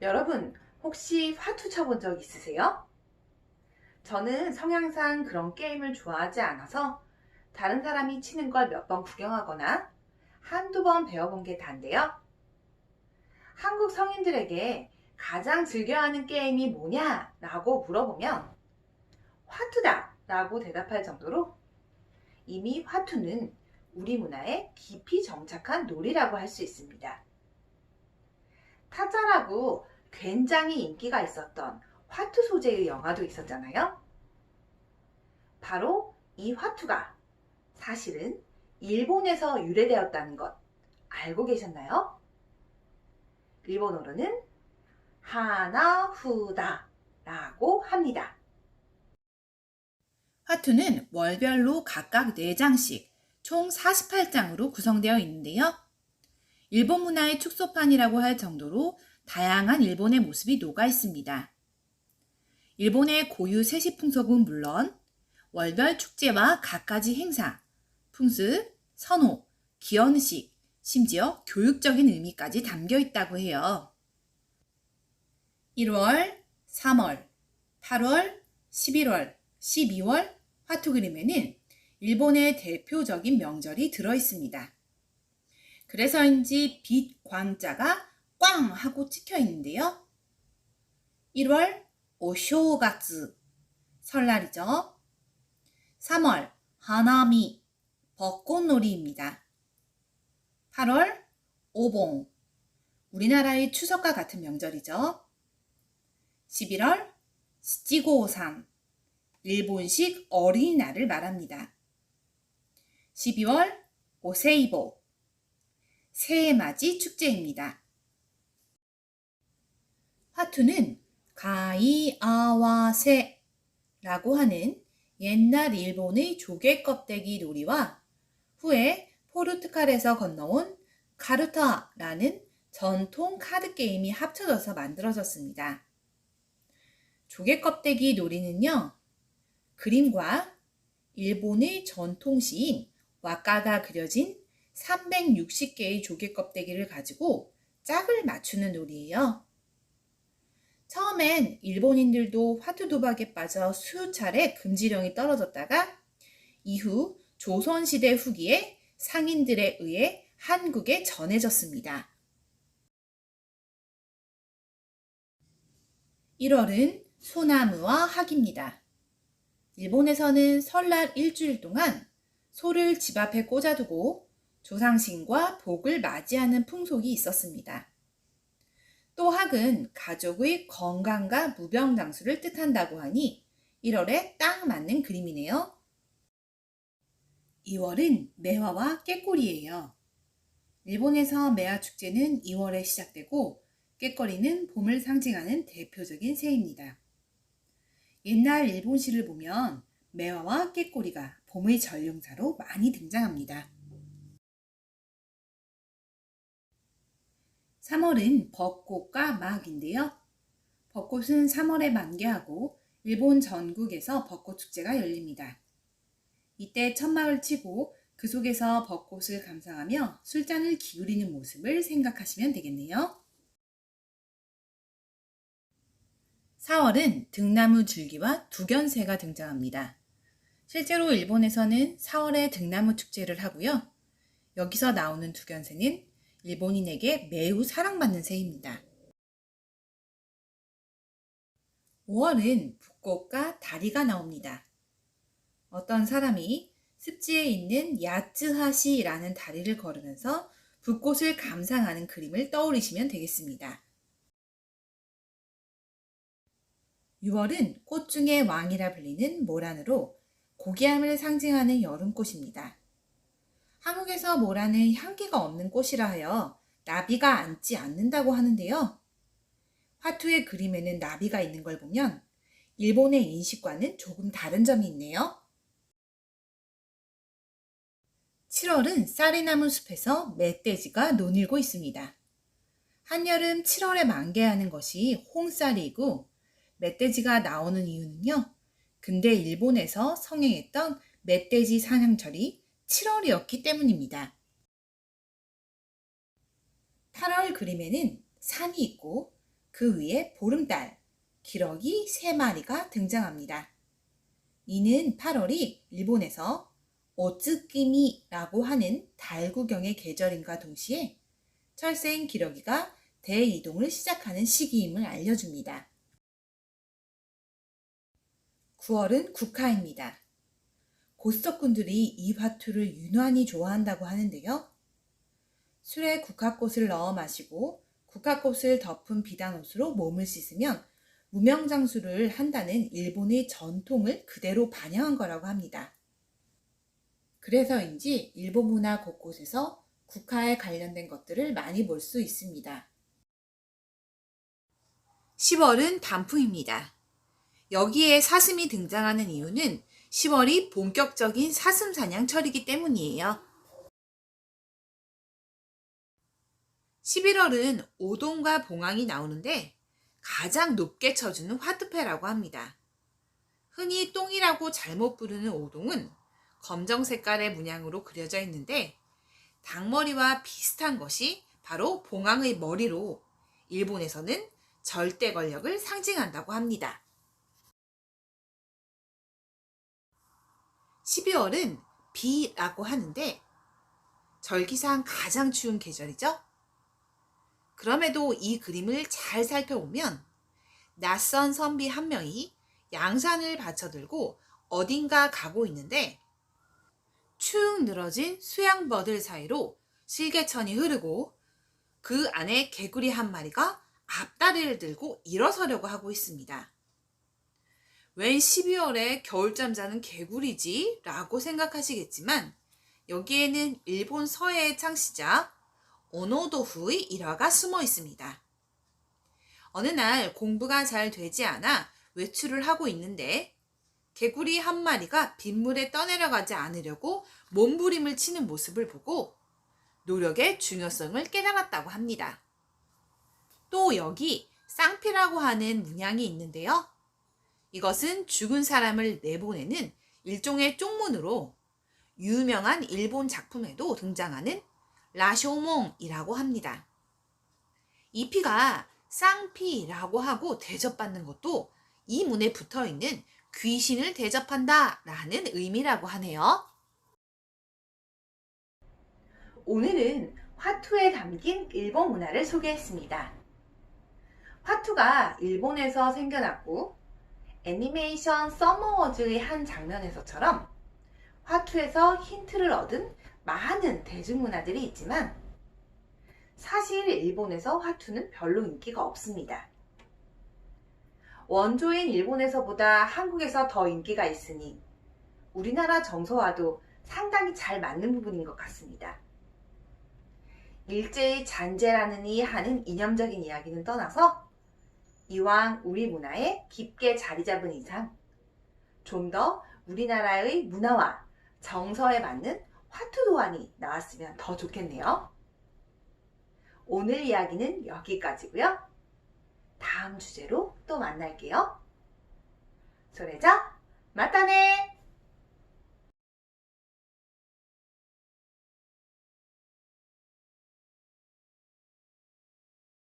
여러분, 혹시 화투 쳐본 적 있으세요? 저는 성향상 그런 게임을 좋아하지 않아서 다른 사람이 치는 걸 몇 번 구경하거나 한두 번 배워본 게 단데요. 한국 성인들에게 가장 즐겨하는 게임이 뭐냐? 라고 물어보면 화투다! 라고 대답할 정도로 이미 화투는 우리 문화에 깊이 정착한 놀이라고 할 수 있습니다. 타짜라고 굉장히 인기가 있었던 화투 소재의 영화도 있었잖아요. 바로 이 화투가 사실은 일본에서 유래되었다는 것 알고 계셨나요? 일본어로는 하나후다 라고 합니다. 화투는 월별로 각각 4장씩 총 48장으로 구성되어 있는데요. 일본 문화의 축소판이라고 할 정도로 다양한 일본의 모습이 녹아 있습니다. 일본의 고유 세시 풍속은 물론 월별 축제와 갖가지 행사, 풍습, 선호, 기원식, 심지어 교육적인 의미까지 담겨 있다고 해요. 1월, 3월, 8월, 11월, 12월 화투 그림에는 일본의 대표적인 명절이 들어 있습니다. 그래서인지 빛 광자가 꽝 하고 찍혀 있는데요. 1월 오쇼가츠 설날이죠. 3월 하나미 벚꽃놀이입니다. 8월 오봉 우리나라의 추석과 같은 명절이죠. 11월 시치고산 일본식 어린이날을 말합니다. 12월 오세이보 새해맞이 축제입니다. 화투는 가이아와세라고 하는 옛날 일본의 조개 껍데기 놀이와 후에 포르투갈에서 건너온 카르타라는 전통 카드 게임이 합쳐져서 만들어졌습니다. 조개 껍데기 놀이는요, 그림과 일본의 전통 시인 와카가 그려진 360개의 조개 껍데기를 가지고 짝을 맞추는 놀이예요. 처음엔 일본인들도 화투 도박에 빠져 수차례 금지령이 떨어졌다가 이후 조선시대 후기에 상인들에 의해 한국에 전해졌습니다. 1월은 소나무와 학입니다. 일본에서는 설날 일주일 동안 소를 집 앞에 꽂아두고 조상신과 복을 맞이하는 풍속이 있었습니다. 또 학은 가족의 건강과 무병장수를 뜻한다고 하니 1월에 딱 맞는 그림이네요. 2월은 매화와 깨꼬리예요. 일본에서 매화 축제는 2월에 시작되고 깨꼬리는 봄을 상징하는 대표적인 새입니다. 옛날 일본시를 보면 매화와 깨꼬리가 봄의 전령사로 많이 등장합니다. 3월은 벚꽃과 마학인데요. 벚꽃은 3월에 만개하고 일본 전국에서 벚꽃 축제가 열립니다. 이때 천막을 치고 그 속에서 벚꽃을 감상하며 술잔을 기울이는 모습을 생각하시면 되겠네요. 4월은 등나무 줄기와 두견새가 등장합니다. 실제로 일본에서는 4월에 등나무 축제를 하고요. 여기서 나오는 두견새는 일본인에게 매우 사랑받는 새입니다. 5월은 붓꽃과 다리가 나옵니다. 어떤 사람이 습지에 있는 야츠하시라는 다리를 걸으면서 붓꽃을 감상하는 그림을 떠올리시면 되겠습니다. 6월은 꽃 중의 왕이라 불리는 모란으로 고귀함을 상징하는 여름꽃입니다. 한국에서 모란은 향기가 없는 꽃이라 하여 나비가 앉지 않는다고 하는데요. 화투의 그림에는 나비가 있는 걸 보면 일본의 인식과는 조금 다른 점이 있네요. 7월은 쌀이나무 숲에서 멧돼지가 논일고 있습니다. 한여름 7월에 만개하는 것이 홍쌀이고 멧돼지가 나오는 이유는요. 근대 일본에서 성행했던 멧돼지 사냥철이 7월이었기 때문입니다. 8월 그림에는 산이 있고 그 위에 보름달, 기러기 3마리가 등장합니다. 이는 8월이 일본에서 오츠키미라고 하는 달 구경의 계절임과 동시에 철새인 기러기가 대이동을 시작하는 시기임을 알려줍니다. 9월은 국화입니다. 고석군들이 이 화투를 유난히 좋아한다고 하는데요. 술에 국화꽃을 넣어 마시고 국화꽃을 덮은 비단옷으로 몸을 씻으면 무명장수를 한다는 일본의 전통을 그대로 반영한 거라고 합니다. 그래서인지 일본 문화 곳곳에서 국화에 관련된 것들을 많이 볼 수 있습니다. 10월은 단풍입니다. 여기에 사슴이 등장하는 이유는 10월이 본격적인 사슴 사냥철이기 때문이에요. 11월은 오동과 봉황이 나오는데 가장 높게 쳐주는 화투패라고 합니다. 흔히 똥이라고 잘못 부르는 오동은 검정 색깔의 문양으로 그려져 있는데 닭머리와 비슷한 것이 바로 봉황의 머리로 일본에서는 절대 권력을 상징한다고 합니다. 12월은 비라고 하는데 절기상 가장 추운 계절이죠. 그럼에도 이 그림을 잘 살펴보면 낯선 선비 한 명이 양산을 받쳐들고 어딘가 가고 있는데 축 늘어진 수양버들 사이로 실개천이 흐르고 그 안에 개구리 한 마리가 앞다리를 들고 일어서려고 하고 있습니다. 웬 12월에 겨울잠 자는 개구리지? 라고 생각하시겠지만 여기에는 일본 서해의 창시자 오노도후의 일화가 숨어 있습니다. 어느 날 공부가 잘 되지 않아 외출을 하고 있는데 개구리 한 마리가 빗물에 떠내려가지 않으려고 몸부림을 치는 모습을 보고 노력의 중요성을 깨달았다고 합니다. 또 여기 쌍피라고 하는 문양이 있는데요. 이것은 죽은 사람을 내보내는 일종의 쪽문으로 유명한 일본 작품에도 등장하는 라쇼몽이라고 합니다. 이 피가 쌍피라고 하고 대접받는 것도 이 문에 붙어 있는 귀신을 대접한다 라는 의미라고 하네요. 오늘은 화투에 담긴 일본 문화를 소개했습니다. 화투가 일본에서 생겨났고 애니메이션 서머워즈의 한 장면에서처럼 화투에서 힌트를 얻은 많은 대중문화들이 있지만 사실 일본에서 화투는 별로 인기가 없습니다. 원조인 일본에서보다 한국에서 더 인기가 있으니 우리나라 정서와도 상당히 잘 맞는 부분인 것 같습니다. 일제히 잔재라느니 하는 이념적인 이야기는 떠나서 이왕 우리 문화에 깊게 자리 잡은 이상 좀 더 우리나라의 문화와 정서에 맞는 화투 도안이 나왔으면 더 좋겠네요. 오늘 이야기는 여기까지고요. 다음 주제로 또 만날게요. 소래자, 맞다네!